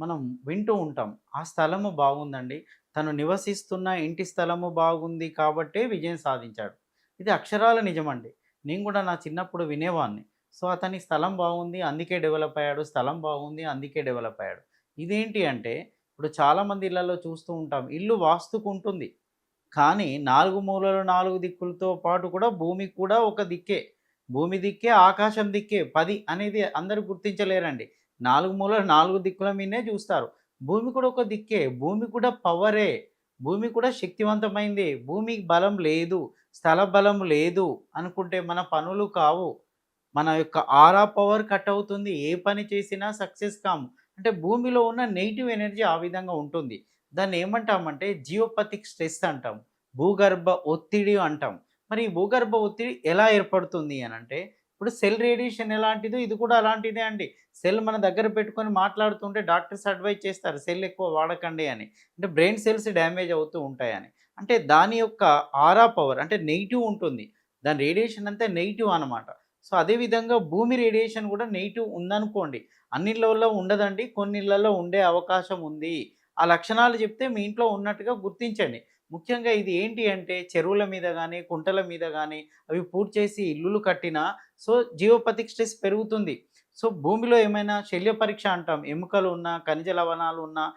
మనం వింటూ ఉంటాం. ఆ స్థలము బాగుందండి. తను నివసిస్తున్న ఇంటి స్థలము బాగుంది కాబట్టే విజయం సాధించాడు. ఇది అక్షరాల నిజమండి. నేను కూడా నా చిన్నప్పుడు వినేవాడిని. సో, అతని స్థలం బాగుంది అందుకే డెవలప్ అయ్యాడు. స్థలం బాగుంది అందుకే డెవలప్ అయ్యాడు. ఇదేంటి అంటే ఇప్పుడు చాలామంది ఇళ్ళలో చూస్తూ ఉంటాం. ఇల్లు వాస్తుకుంటుంది. కానీ నాలుగు మూలలు నాలుగు దిక్కులతో పాటు కూడా భూమి కూడా ఒక దిక్కే. భూమి దిక్కే, ఆకాశం దిక్కే పది అనేది అందరూ గుర్తించలేరండి. నాలుగు మూలలు నాలుగు దిక్కుల మీదనే చూస్తారు. భూమి కూడా ఒక దిక్కే. భూమి కూడా పవరే. భూమి కూడా శక్తివంతమైంది భూమికి బలం లేదు, స్థల బలం లేదు అనుకుంటే మన పనులు కావు. మన యొక్క ఆరా పవర్ కట్ అవుతుంది. ఏ పని చేసినా సక్సెస్ కాము. అంటే భూమిలో ఉన్న నెగిటివ్ ఎనర్జీ ఆ విధంగా ఉంటుంది. దాన్ని ఏమంటామంటే జియోపథిక్ స్ట్రెస్ అంటాం. భూగర్భ ఒత్తిడి అంటాం. మరి ఈ భూగర్భ ఒత్తిడి ఎలా ఏర్పడుతుంది అని అంటే ఇప్పుడు సెల్ రేడియేషన్ ఎలాంటిదో ఇది కూడా అలాంటిదే అండి. సెల్ మన దగ్గర పెట్టుకొని మాట్లాడుతుంటే డాక్టర్స్ అడ్వైజ్ చేస్తారు. సెల్ ఎక్కువ వాడకండి అని. అంటే బ్రెయిన్ సెల్స్ డ్యామేజ్ అవుతూ ఉంటాయని. అంటే దాని యొక్క ఆరా పవర్ అంటే నెగిటివ్ ఉంటుంది. దాని రేడియేషన్ అంతా నెగిటివ్ అనమాట. సో, అదే విధంగా భూమి రేడియేషన్ కూడా నెగిటివ్ ఉందనుకోండి. అన్నిళ్ళల్లో ఉండదండి. కొన్నిళ్ళల్లో ఉండే అవకాశం ఉంది. ఆ లక్షణాలు చెప్తే మీ ఇంట్లో ఉన్నట్టుగా గుర్తించండి. ముఖ్యంగా ఇది ఏంటి అంటే చెరువుల మీద కానీ కుంటల మీద కానీ అవి పూర్తి చేసి ఇల్లులు కట్టినా సో, జియోపతిక్ స్ట్రెస్ పెరుగుతుంది. సో, భూమిలో ఏమైనా శల్య పరీక్ష అంటాం. ఎముకలు ఉన్నా, ఖనిజ లవణాలు ఉన్నా